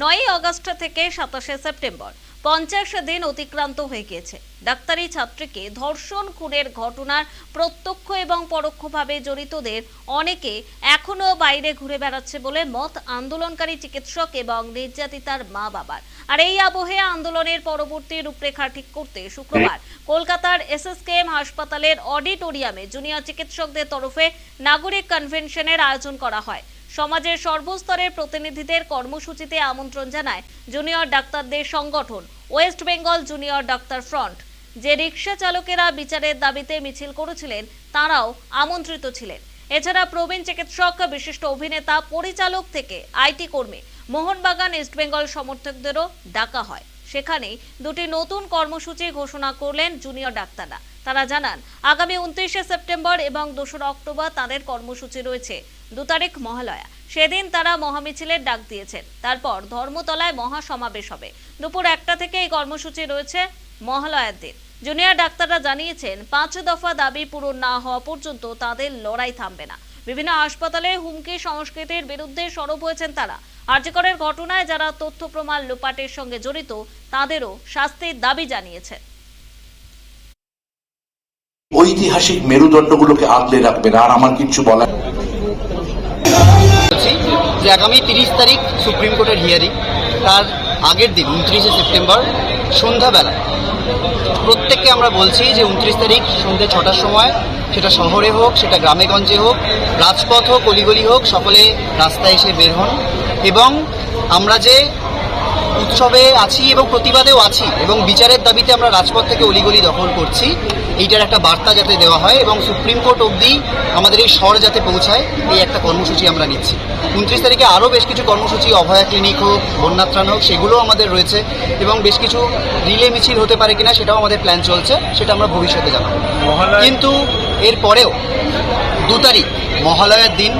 নয়ই আগস্ট থেকে সাতাশে সেপ্টেম্বর। পঞ্চাশ দিন অতিক্রান্ত হয়ে গিয়েছে। ডাক্তারি ছাত্রীকে ধর্ষণ, খুনের ঘটনার প্রত্যক্ষ এবং পরোক্ষভাবে জড়িতদের অনেকে এখনও বাইরে ঘুরে বেড়াচ্ছে বলে মত আন্দোলনকারী চিকিৎসক এবং নির্যাতিতার মা বাবার। আর এই আবহে আন্দোলনের পরবর্তী রূপরেখা ঠিক করতে শুক্রবার কলকাতার এসএসকেএম হাসপাতালের অডিটোরিয়ামে জুনিয়র চিকিৎসকদের তরফে নাগরিক কনভেনশনের আয়োজন করা হয়। সমাজের সর্বস্তরের প্রতিনিধিদের কর্মসূচিতে আমন্ত্রণ জানায় জুনিয়র ডাক্তারদের সংগঠন, West Bengal junior doctor front. যে রিক্সা চালকেরা বিচারের দাবিতে মিছিল করেছিলেন, তারাও আমন্ত্রিত ছিলেন। এছাড়া প্রবীণ চিকিৎসক, বিশিষ্ট অভিনেতা, পরিচালক থেকে আইটি কর্মী, মোহনবাগান ইস্টবেঙ্গল সমর্থকদেরও ডাকা হয়। সেখানে দুটি নতুন কর্মসূচি ঘোষণা করলেন জুনিয়র ডাক্তাররা। তারা জানান, আগামী উনত্রিশে সেপ্টেম্বর এবং দোসরা অক্টোবর তাদের কর্মসূচি রয়েছে। দু তারিখ মহালয়া। সেদিন তারা মহামিছিলের ডাক দিয়েছেন। তারপর ধর্মতলায় মহা সমাবেশ হবে। দুপুর একটা থেকে এই কর্মসূচি রয়েছে মহালয়ার দিন। জুনিয়র ডাক্তাররা জানিয়েছেন, পাঁচ দফা দাবি পূরণ না হওয়া পর্যন্ত তাদের লড়াই থামবে না। বিভিন্ন হাসপাতালে হুমকি সংস্কৃতির বিরুদ্ধে সরব হয়েছেন তারা। আর্যকরের ঘটনায় যারা তথ্য প্রমাণ লোপাটের সঙ্গে জড়িত তাদেরও শাস্তির দাবি জানিয়েছেন ঐতিহাসিক মেরুদণ্ডগুলোকে আগলে রাখবেন আর আমার কিছু বলার যে আগামী তিরিশ তারিখ সুপ্রিম কোর্টের হিয়ারিং তার আগের দিন উনত্রিশে সেপ্টেম্বর সন্ধ্যাবেলা। প্রত্যেককে আমরা বলছি যে উনত্রিশ তারিখ সন্ধ্যে ছটার সময়, সেটা শহরে হোক, সেটা গ্রামে গঞ্জে হোক, রাজপথ হোক, অলিগলি হোক, সকলে রাস্তায় এসে বের হন। এবং আমরা যে উৎসবে আছি এবং প্রতিবাদেও আছি এবং বিচারের দাবিতে আমরা রাজপথ থেকে অলিগলি দখল করছি। এইটার একটা বার্তা যাতে দেওয়া হয় এবং সুপ্রিম কোর্ট অবধি আমাদের এই স্বর যাতে পৌঁছায় এই একটা কর্মসূচি আমরা নিচ্ছি। উনত্রিশ তারিখে আরও বেশ কিছু কর্মসূচি অভয়া ক্লিনিক হোক বন্যাত্রাণ হোক সেগুলোও আমাদের রয়েছে এবং বেশ কিছু রিলে মিছিল হতে পারে কিনা সেটাও আমাদের প্ল্যান চলছে সেটা আমরা ভবিষ্যতে জানাব। কিন্তু এরপরেও দু তারিখ মহালয়ার দিন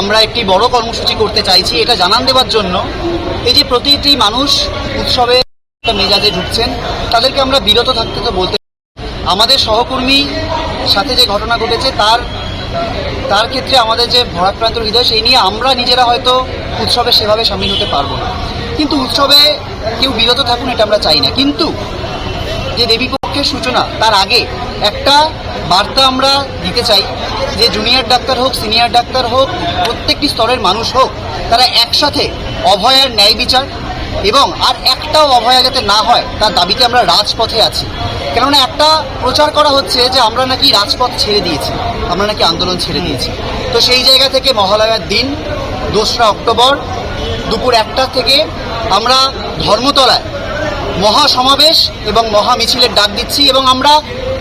আমরা একটি বড় কর্মসূচি করতে চাইছি, এটা জানান দেওয়ার জন্য। এই যে প্রতিটি মানুষ উৎসবে মেজাজে ঢুকছেন, তাদেরকে আমরা বিরত থাকতে তো বলতে আমাদের সহকর্মী সাথে যে ঘটনা ঘটেছে, তার তার ক্ষেত্রে আমাদের যে ভরাক্রান্ত হৃদয়, সেই নিয়ে আমরা নিজেরা হয়তো উৎসবে সেভাবে সামিল হতে পারব না। কিন্তু উৎসবে কেউ বিরত থাকুন, এটা আমরা চাই না। কিন্তু যে দেবীপক্ষের সূচনা, তার আগে একটা বার্তা আমরা দিতে চাই যে জুনিয়র ডাক্তার হোক সিনিয়র ডাক্তার হোক, প্রত্যেকটি স্তরের মানুষ হোক, তারা একসাথে অভয়ার ন্যায় বিচার এবং আর একটাও অভয়া যাতে না হয়, তার দাবিতে আমরা রাজপথে আছি। কেননা একটা প্রচার করা হচ্ছে যে আমরা নাকি রাজপথ ছেড়ে দিয়েছি, আমরা নাকি আন্দোলন ছেড়ে দিয়েছি। তো সেই জায়গা থেকে মহালয়ার দিন, দোসরা অক্টোবর, দুপুর একটা থেকে আমরা ধর্মতলায় মহা সমাবেশ এবং মহা মিছিলের ডাক দিচ্ছি এবং আমরা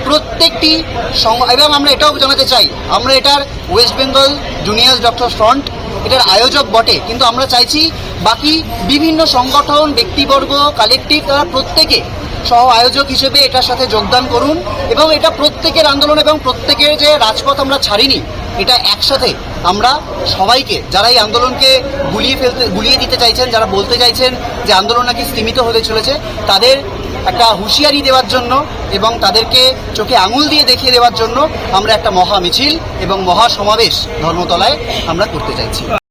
প্রত্যেকটি সং- এবং আমরা এটাও জানাতে চাই, আমরা এটার West Bengal junior doctor front এটার আয়োজক বটে, কিন্তু আমরা চাইছি বাকি বিভিন্ন সংগঠন, ব্যক্তিবর্গ কালেকটিভ তারা প্রত্যেকে সহ আয়োজক হিসেবে এটার সাথে যোগদান করুন এবং এটা প্রত্যেকের আন্দোলন এবং প্রত্যেকের যে রাজপথ আমরা ছাড়িনি, এটা একসাথে আমরা সবাইকে, যারা এই আন্দোলনকে গুলিয়ে ফেলতে গুলিয়ে দিতে চাইছেন, যারা বলতে চাইছেন যে আন্দোলন নাকি স্তীমিত হতে চলেছে, তাদের একটা হুঁশিয়ারি দেওয়ার জন্য এবং তাদেরকে চোখে আঙুল দিয়ে দেখিয়ে দেওয়ার জন্য আমরা একটা মহা মিছিল এবং মহা সমাবেশ ধর্মতলায় আমরা করতে চাইছি।